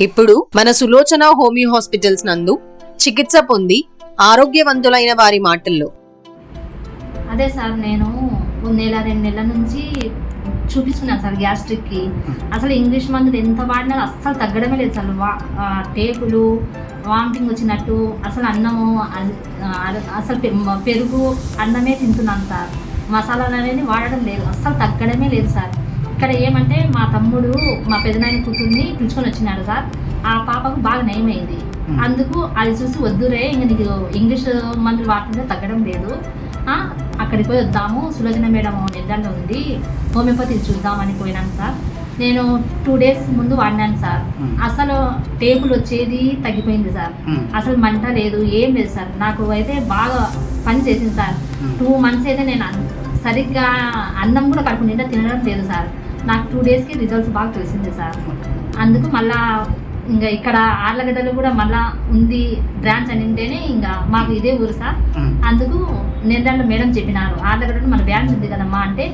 ఇప్పుడు మన Sulochana homeo hospitals నందు చికిత్స పొంది ఆరోగ్యవంతులైన వారి మాటల్లో. అదే సార్ నేను ఓ నెల రెండు నెలల నుంచి చూపిస్తున్నాను సార్ గ్యాస్ట్రిక్కి. అసలు ఇంగ్లీష్ మందులు ఎంత వాడినా అస్సలు తగ్గడమే లేదు సార్. వా టేపులు వామిటింగ్ వచ్చినట్టు అసలు అన్నము అసలు పె- పెరుగు అన్నమే తింటున్నాను సార్. మసాలాలు అనేది వాడడం లేదు అస్సలు తగ్గడమే లేదు సార్. ఇక్కడ ఏమంటే మా తమ్ముడు మా పెదనాయన కూతుర్ని పిలుచుకొని వచ్చినాడు సార్. ఆ పాపకు బాగా నయమైంది. అందుకు అది చూసి వద్దురే ఇంక నీకు ఇంగ్లీష్ మందులు వాడుతుంటే తగ్గడం లేదు. అక్కడికి పోయి వద్దాము. సులోచన మేడం నిద్రలో ఉంది. హోమియోపతి చూద్దామని పోయినాను సార్. నేను టూ డేస్ ముందు వాడినాను సార్. అసలు టేబుల్ వచ్చేది తగ్గిపోయింది సార్. అసలు మంట లేదు ఏం లేదు సార్. నాకు అయితే బాగా పని చేసింది సార్. టూ మంత్స్ అయితే నేను సరిగ్గా అన్నం కూడా కడుపు నిండా తినడం లేదు సార్. నాకు టూ డేస్కి రిజల్ట్స్ బాగా తెలిసింది సార్ అందుకు మళ్ళా ఇంకా ఇక్కడ ఆర్లగడ్డలు కూడా మళ్ళా ఉంది బ్రాంచ్ అని ఉంటేనే ఇంకా మాకు ఇదే ఊరు సార్. అందుకు నేందాళ్ళు మేడం చెప్పినారు ఆర్లగడ్డలు మన బ్రాంచ్ ఉంది కదమ్మా అంటే.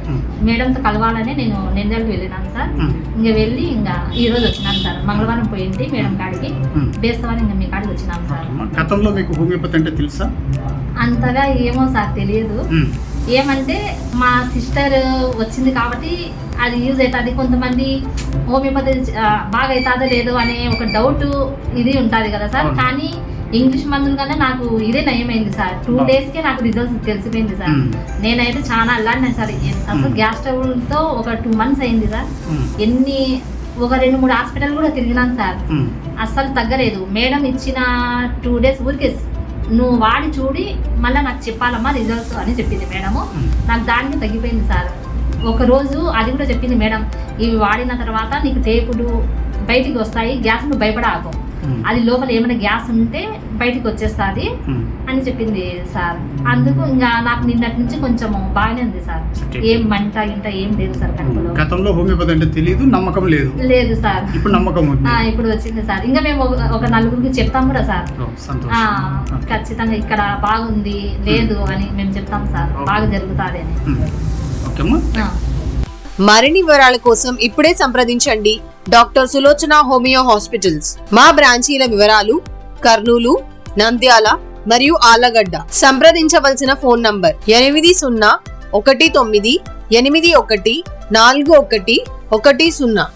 మేడంతో కలవాలని నేను నేందాళ్ళకి వెళ్ళినాను సార్. ఇంకా వెళ్ళి ఇంకా ఈ రోజు వచ్చినాను సార్ మంగళవారం పోయింది మేడం కాడికి. బేస్తవారం ఇంకా మీ కాడికి వచ్చినాను సార్ గతంలో మీకు హోమియోపతి అంటే తెలుసా అంతగా ఏమో సార్ తెలియదు. ఏమంటే మా సిస్టర్ వచ్చింది కాబట్టి అది యూజ్ అవుతుంది కొంతమంది హోమియోపతి బాగా అవుతుందో లేదో అనే ఒక డౌట్ ఇది ఉంటుంది కదా సార్. కానీ ఇంగ్లీష్ మందుల కన్నా నాకు ఇదే నయమైంది సార్ టూ. డేస్కే నాకు రిజల్ట్స్ తెలిసిపోయింది సార్. నేనైతే చాలా అల్లాడినాను సార్ అసలు. గ్యాస్ ట్రబుల్తో ఒక టూ మంత్స్ అయింది సార్. ఎన్ని ఒక రెండు మూడు హాస్పిటల్ కూడా తిరిగినాను సార్. అస్సలు తగ్గలేదు మేడం ఇచ్చిన టూ డేస్ ఊరికే నువ్వు వాడి చూడి మళ్ళీ నాకు చెప్పాలమ్మా రిజల్ట్స్ అని చెప్పింది మేడము నాకు దానికి తగ్గిపోయింది సార్. ఒకరోజు అది కూడా చెప్పింది మేడం ఇవి వాడిన తర్వాత నీకు టేపులు బయటికి వస్తాయి గ్యాస్ నువ్వు భయపడాకు. అది లోపల ఏమైనా గ్యాస్ ఉంటే బయటికి వచ్చేస్తుంది. అని చెప్పింది సార్. అందుకు ఇంకా నాకు నిన్నటి నుంచి కొంచెం బాగానే ఉంది సార్. ఏం మంట ఇంట ఏం లేదు సార్ గతంలో హోమియోపతి అంటే తెలియదు నమ్మకం లేదు. లేదు సార్. ఇప్పుడు నమ్మకం ఇప్పుడు వచ్చింది సార్. ఇంకా మేము ఒక- నలుగురికి చెప్తాం కూడా సార్. ఖచ్చితంగా ఇక్కడ బాగుంది లేదు అని మేము చెప్తాం సార్. బాగా జరుగుతుంది అని. మ్మ్. ఓకేమ్మా. మరిన్ని వివరాల కోసం ఇప్పుడే సంప్రదించండి. Doctor Sulochana homeo hospitals. మా బ్రాంచీల వివరాలు కర్నూలు నంద్యాల మరియు ఆలగడ్డ సంప్రదించవలసిన ఫోన్ నంబర్ ఎనిమిది సున్నా ఒకటి తొమ్మిది ఎనిమిది ఒకటి నాలుగు ఒకటి ఒకటి సున్నా.